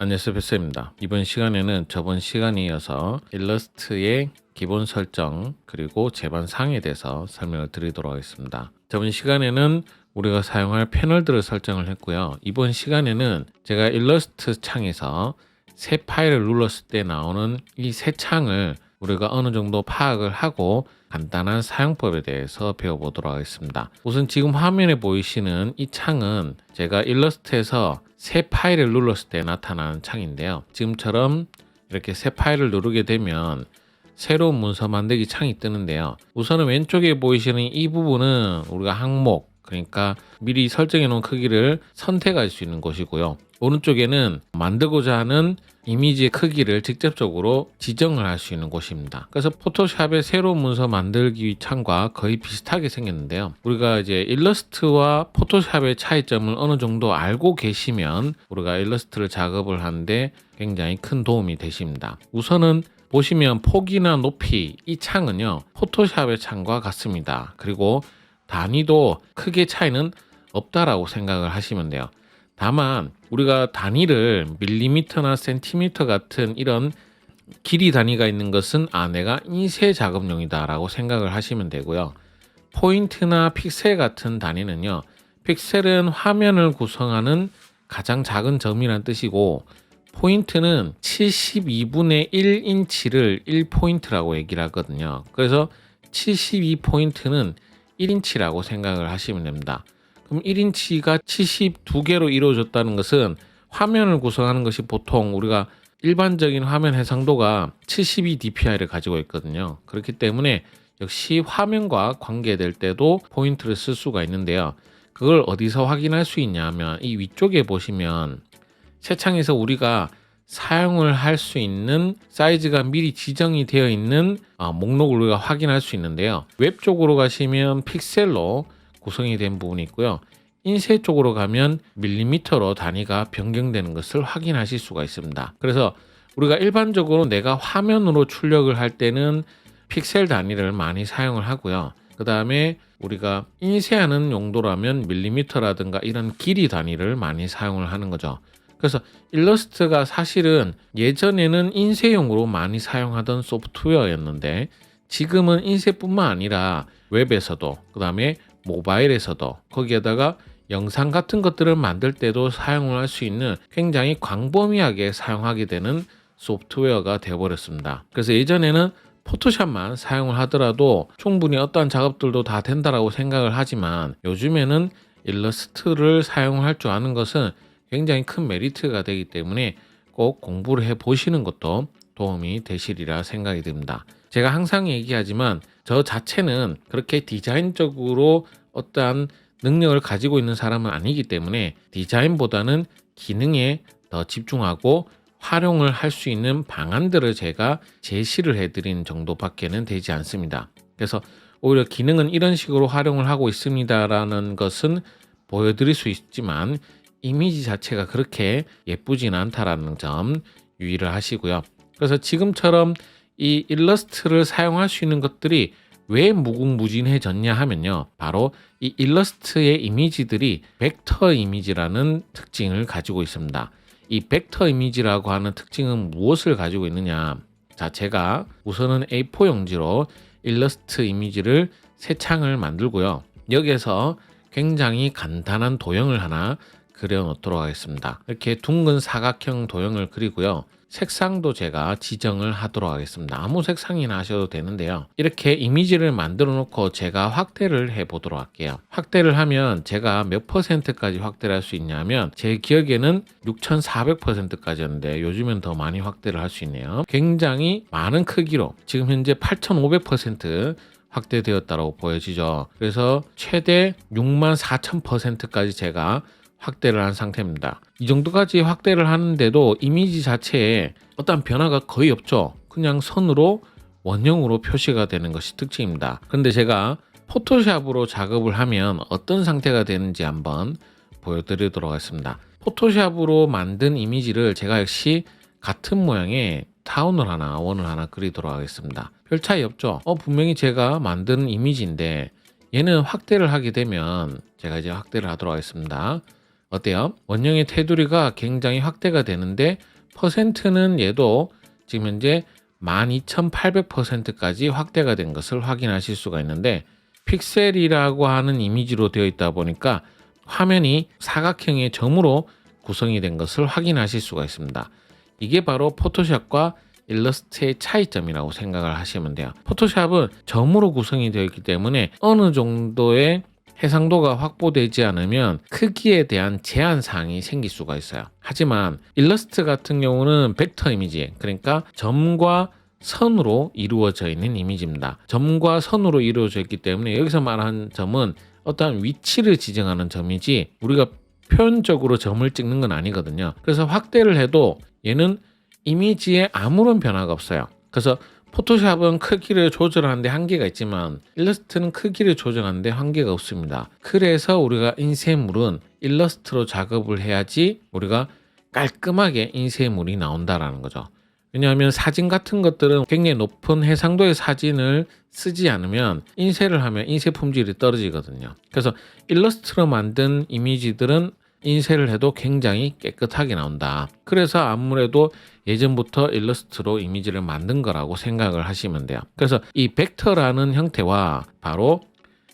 안녕하세요 베스입니다. 이번 시간에는 저번 시간에 이어서 일러스트의 기본 설정 그리고 제반 상에 대해서 설명을 드리도록 하겠습니다. 저번 시간에는 우리가 사용할 패널들을 설정을 했고요. 이번 시간에는 제가 일러스트 창에서 새 파일을 눌렀을 때 나오는 이 새 창을 우리가 어느 정도 파악을 하고 간단한 사용법에 대해서 배워보도록 하겠습니다. 우선 지금 화면에 보이시는 이 창은 제가 일러스트에서 새 파일을 눌렀을 때 나타나는 창인데요. 지금처럼 이렇게 새 파일을 누르게 되면 새로운 문서 만들기 창이 뜨는데요. 우선은 왼쪽에 보이시는 이 부분은 우리가 항목, 그러니까 미리 설정해 놓은 크기를 선택할 수 있는 곳이고요. 오른쪽에는 만들고자 하는 이미지의 크기를 직접적으로 지정을 할 수 있는 곳입니다. 그래서 포토샵의 새로운 문서 만들기 창과 거의 비슷하게 생겼는데요. 우리가 이제 일러스트와 포토샵의 차이점을 어느 정도 알고 계시면 우리가 일러스트를 작업을 하는데 굉장히 큰 도움이 되십니다. 우선은 보시면 폭이나 높이 이 창은요 포토샵의 창과 같습니다. 그리고 단위도 크게 차이는 없다라고 생각을 하시면 돼요. 다만 우리가 단위를 밀리미터나 센티미터 같은 이런 길이 단위가 있는 것은 아 내가 인쇄 작업용이다라고 생각을 하시면 되고요. 포인트나 픽셀 같은 단위는요. 픽셀은 화면을 구성하는 가장 작은 점이란 뜻이고 포인트는 72분의 1인치를 1포인트라고 얘기를 하거든요. 그래서 72포인트는 1인치라고 생각을 하시면 됩니다. 그럼 1인치가 72개로 이루어졌다는 것은 화면을 구성하는 것이 보통 우리가 일반적인 화면 해상도가 72 dpi를 가지고 있거든요. 그렇기 때문에 역시 화면과 관계될 때도 포인트를 쓸 수가 있는데요. 그걸 어디서 확인할 수 있냐면 이 위쪽에 보시면 새 창에서 우리가 사용을 할 수 있는 사이즈가 미리 지정이 되어 있는 어, 목록을 우리가 확인할 수 있는데요. 웹 쪽으로 가시면 픽셀로 구성이 된 부분이 있고요. 인쇄 쪽으로 가면 밀리미터로 단위가 변경되는 것을 확인하실 수가 있습니다. 그래서 우리가 일반적으로 내가 화면으로 출력을 할 때는 픽셀 단위를 많이 사용을 하고요. 그 다음에 우리가 인쇄하는 용도라면 밀리미터라든가 이런 길이 단위를 많이 사용을 하는 거죠. 그래서 일러스트가 사실은 예전에는 인쇄용으로 많이 사용하던 소프트웨어였는데 지금은 인쇄뿐만 아니라 웹에서도 그 다음에 모바일에서도 거기에다가 영상 같은 것들을 만들 때도 사용을 할 수 있는 굉장히 광범위하게 사용하게 되는 소프트웨어가 되어버렸습니다. 그래서 예전에는 포토샵만 사용을 하더라도 충분히 어떠한 작업들도 다 된다라고 생각을 하지만 요즘에는 일러스트를 사용할 줄 아는 것은 굉장히 큰 메리트가 되기 때문에 꼭 공부를 해 보시는 것도 도움이 되시리라 생각이 듭니다. 제가 항상 얘기하지만 저 자체는 그렇게 디자인적으로 어떠한 능력을 가지고 있는 사람은 아니기 때문에 디자인보다는 기능에 더 집중하고 활용을 할 수 있는 방안들을 제가 제시를 해드린 정도밖에는 되지 않습니다. 그래서 오히려 기능은 이런 식으로 활용을 하고 있습니다라는 것은 보여드릴 수 있지만 이미지 자체가 그렇게 예쁘진 않다라는 점 유의를 하시고요. 그래서 지금처럼 이 일러스트를 사용할 수 있는 것들이 왜 무궁무진해졌냐 하면요. 바로 이 일러스트의 이미지들이 벡터 이미지라는 특징을 가지고 있습니다. 이 벡터 이미지라고 하는 특징은 무엇을 가지고 있느냐? 자, 제가 우선은 A4 용지로 일러스트 이미지를 새 창을 만들고요. 여기에서 굉장히 간단한 도형을 하나 그려 놓도록 하겠습니다. 이렇게 둥근 사각형 도형을 그리고요. 색상도 제가 지정을 하도록 하겠습니다. 아무 색상이나 하셔도 되는데요. 이렇게 이미지를 만들어 놓고 제가 확대를 해 보도록 할게요. 확대를 하면 제가 몇 퍼센트까지 확대를 할 수 있냐면 제 기억에는 6400%까지였는데 요즘엔 더 많이 확대를 할 수 있네요. 굉장히 많은 크기로 지금 현재 8500% 확대되었다고 보여지죠. 그래서 최대 6만 4000%까지 제가 확대를 한 상태입니다. 이 정도까지 확대를 하는데도 이미지 자체에 어떤 변화가 거의 없죠. 그냥 선으로 원형으로 표시가 되는 것이 특징입니다. 그런데 제가 포토샵으로 작업을 하면 어떤 상태가 되는지 한번 보여드리도록 하겠습니다. 포토샵으로 만든 이미지를 제가 역시 같은 모양의 타운을 하나, 원을 하나 그리도록 하겠습니다. 별 차이 없죠? 어, 분명히 제가 만든 이미지인데 얘는 확대를 하게 되면 제가 이제 확대를 하도록 하겠습니다. 어때요? 원형의 테두리가 굉장히 확대가 되는데 퍼센트는 얘도 지금 현재 12,800%까지 확대가 된 것을 확인하실 수가 있는데 픽셀이라고 하는 이미지로 되어 있다 보니까 화면이 사각형의 점으로 구성이 된 것을 확인하실 수가 있습니다. 이게 바로 포토샵과 일러스트의 차이점이라고 생각을 하시면 돼요. 포토샵은 점으로 구성이 되어 있기 때문에 어느 정도의 해상도가 확보되지 않으면 크기에 대한 제한 사항이 생길 수가 있어요. 하지만 일러스트 같은 경우는 벡터 이미지, 그러니까 점과 선으로 이루어져 있는 이미지입니다. 점과 선으로 이루어져 있기 때문에 여기서 말하는 점은 어떠한 위치를 지정하는 점이지 우리가 표현적으로 점을 찍는 건 아니거든요. 그래서 확대를 해도 얘는 이미지에 아무런 변화가 없어요. 그래서 포토샵은 크기를 조절하는데 한계가 있지만 일러스트는 크기를 조절하는데 한계가 없습니다. 그래서 우리가 인쇄물은 일러스트로 작업을 해야지 우리가 깔끔하게 인쇄물이 나온다라는 거죠. 왜냐하면 사진 같은 것들은 굉장히 높은 해상도의 사진을 쓰지 않으면 인쇄를 하면 인쇄 품질이 떨어지거든요. 그래서 일러스트로 만든 이미지들은 인쇄를 해도 굉장히 깨끗하게 나온다. 그래서 아무래도 예전부터 일러스트로 이미지를 만든 거라고 생각을 하시면 돼요. 그래서 이 벡터라는 형태와 바로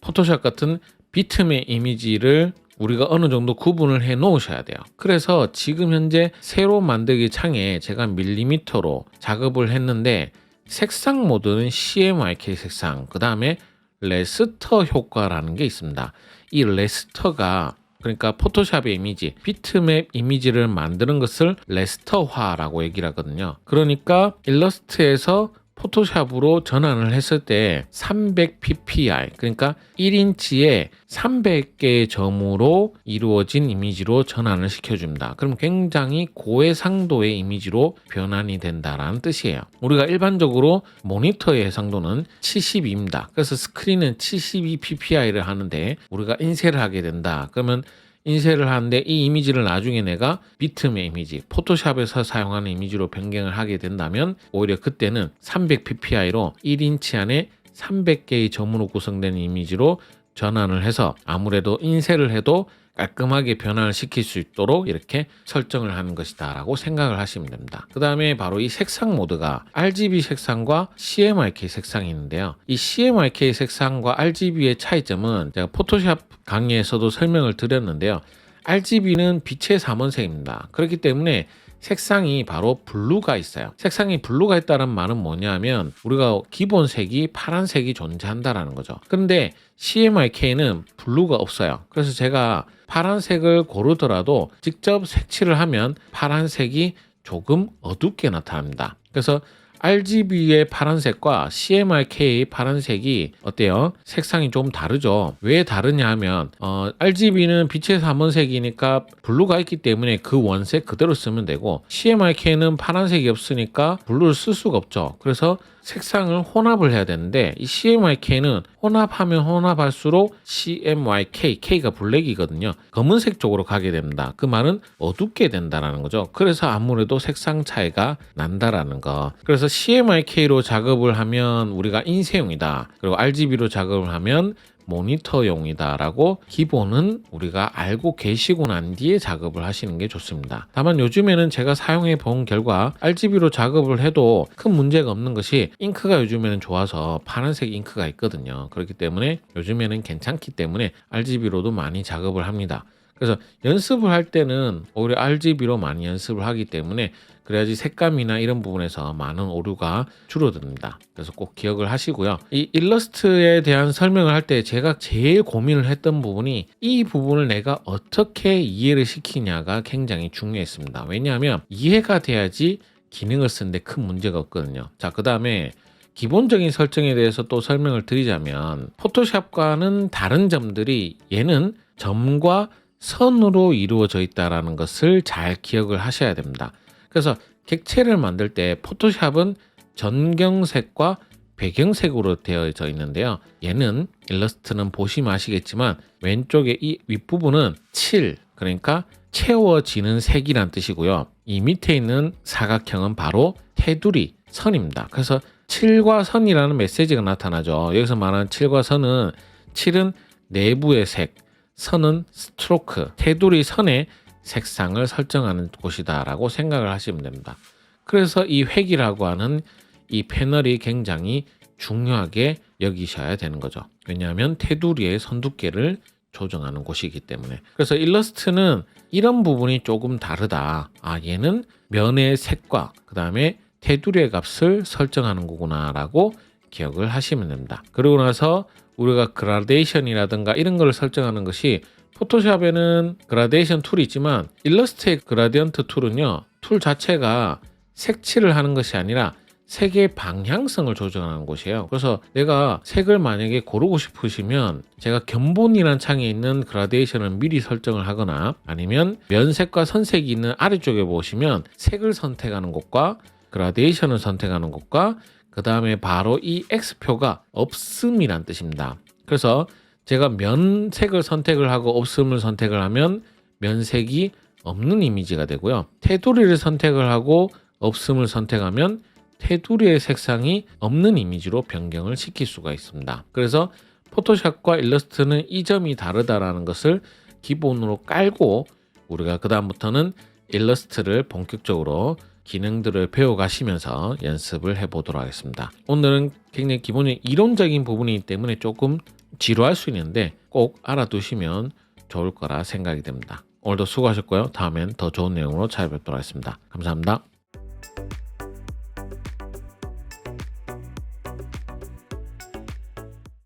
포토샵 같은 비트맵 이미지를 우리가 어느 정도 구분을 해 놓으셔야 돼요. 그래서 지금 현재 새로 만들기 창에 제가 밀리미터로 작업을 했는데 색상 모드는 CMYK 색상, 그 다음에 레스터 효과라는 게 있습니다. 이 레스터가 그러니까 포토샵의 이미지, 비트맵 이미지를 만드는 것을 레스터화라고 얘기를 하거든요. 그러니까 일러스트에서 포토샵으로 전환을 했을 때 300 ppi 그러니까 1인치에 300개의 점으로 이루어진 이미지로 전환을 시켜줍니다. 그럼 굉장히 고해상도의 이미지로 변환이 된다라는 뜻이에요. 우리가 일반적으로 모니터의 해상도는 72입니다. 그래서 스크린은 72 pp이를 하는데 우리가 인쇄를 하게 된다. 그러면 인쇄를 하는데 이 이미지를 나중에 내가 비트맵 이미지, 포토샵에서 사용하는 이미지로 변경을 하게 된다면 오히려 그때는 300 ppi로 1인치 안에 300개의 점으로 구성된 이미지로 전환을 해서 아무래도 인쇄를 해도 깔끔하게 변환을 시킬 수 있도록 이렇게 설정을 하는 것이다 라고 생각을 하시면 됩니다. 그 다음에 바로 이 색상 모드가 RGB 색상과 CMYK 색상이 있는데요. 이 CMYK 색상과 RGB의 차이점은 제가 포토샵 강의에서도 설명을 드렸는데요. RGB는 빛의 삼원색입니다. 그렇기 때문에 색상이 바로 블루가 있어요. 색상이 블루가 있다는 말은 뭐냐면 우리가 기본 색이 파란색이 존재한다라는 거죠. 그런데 CMYK는 블루가 없어요. 그래서 제가 파란색을 고르더라도 직접 색칠을 하면 파란색이 조금 어둡게 나타납니다. 그래서 RGB의 파란색과 CMYK 파란색이 어때요? 색상이 좀 다르죠. 왜 다르냐 하면 어, RGB는 빛의 삼원색이니까 블루가 있기 때문에 그 원색 그대로 쓰면 되고 CMYK는 파란색이 없으니까 블루를 쓸 수가 없죠. 그래서 색상을 혼합을 해야 되는데 이 CMYK는 혼합하면 혼합할수록 CMYK, K가 블랙이거든요. 검은색 쪽으로 가게 됩니다. 그 말은 어둡게 된다라는 거죠. 그래서 아무래도 색상 차이가 난다라는 거. 그래서 CMYK로 작업을 하면 우리가 인쇄용이다. 그리고 RGB로 작업을 하면 모니터용이다라고 기본은 우리가 알고 계시고 난 뒤에 작업을 하시는 게 좋습니다. 다만 요즘에는 제가 사용해 본 결과 RGB로 작업을 해도 큰 문제가 없는 것이 잉크가 요즘에는 좋아서 파란색 잉크가 있거든요. 그렇기 때문에 요즘에는 괜찮기 때문에 RGB로도 많이 작업을 합니다. 그래서 연습을 할 때는 오히려 RGB로 많이 연습을 하기 때문에 그래야지 색감이나 이런 부분에서 많은 오류가 줄어듭니다. 그래서 꼭 기억을 하시고요. 이 일러스트에 대한 설명을 할 때 제가 제일 고민을 했던 부분이 이 부분을 내가 어떻게 이해를 시키냐가 굉장히 중요했습니다. 왜냐하면 이해가 돼야지 기능을 쓰는데 큰 문제가 없거든요. 자, 그 다음에 기본적인 설정에 대해서 또 설명을 드리자면 포토샵과는 다른 점들이 얘는 점과 선으로 이루어져 있다라는 것을 잘 기억을 하셔야 됩니다. 그래서 객체를 만들 때 포토샵은 전경색과 배경색으로 되어져 있는데요. 얘는 일러스트는 보시면 아시겠지만 왼쪽에 이 윗부분은 칠 그러니까 채워지는 색이란 뜻이고요. 이 밑에 있는 사각형은 바로 테두리 선입니다. 그래서 칠과 선이라는 메시지가 나타나죠. 여기서 말하는 칠과 선은 칠은 내부의 색, 선은 스트로크, 테두리 선의 색상을 설정하는 곳이다 라고 생각을 하시면 됩니다. 그래서 이 획이라고 하는 이 패널이 굉장히 중요하게 여기셔야 되는 거죠. 왜냐하면 테두리의 선 두께를 조정하는 곳이기 때문에. 그래서 일러스트는 이런 부분이 조금 다르다. 아, 얘는 면의 색과 그 다음에 테두리의 값을 설정하는 거구나 라고 기억을 하시면 됩니다. 그러고 나서 우리가 그라데이션이라든가 이런 걸 설정하는 것이 포토샵에는 그라데이션 툴이 있지만 일러스트의 그라디언트 툴은요 툴 자체가 색칠을 하는 것이 아니라 색의 방향성을 조정하는 곳이에요. 그래서 내가 색을 만약에 고르고 싶으시면 제가 견본이라는 창에 있는 그라데이션을 미리 설정을 하거나 아니면 면색과 선색이 있는 아래쪽에 보시면 색을 선택하는 곳과 그라데이션을 선택하는 곳과 그 다음에 바로 이 X표가 없음이란 뜻입니다. 그래서 제가 면색을 선택을 하고 없음을 선택을 하면 면색이 없는 이미지가 되고요. 테두리를 선택을 하고 없음을 선택하면 테두리의 색상이 없는 이미지로 변경을 시킬 수가 있습니다. 그래서 포토샵과 일러스트는 이 점이 다르다라는 것을 기본으로 깔고 우리가 그 다음부터는 일러스트를 본격적으로 기능들을 배워가시면서 연습을 해보도록 하겠습니다. 오늘은 굉장히 기본적인 이론적인 부분이기 때문에 조금 지루할 수 있는데 꼭 알아두시면 좋을 거라 생각이 됩니다. 오늘도 수고하셨고요. 다음엔 더 좋은 내용으로 찾아뵙도록 하겠습니다. 감사합니다.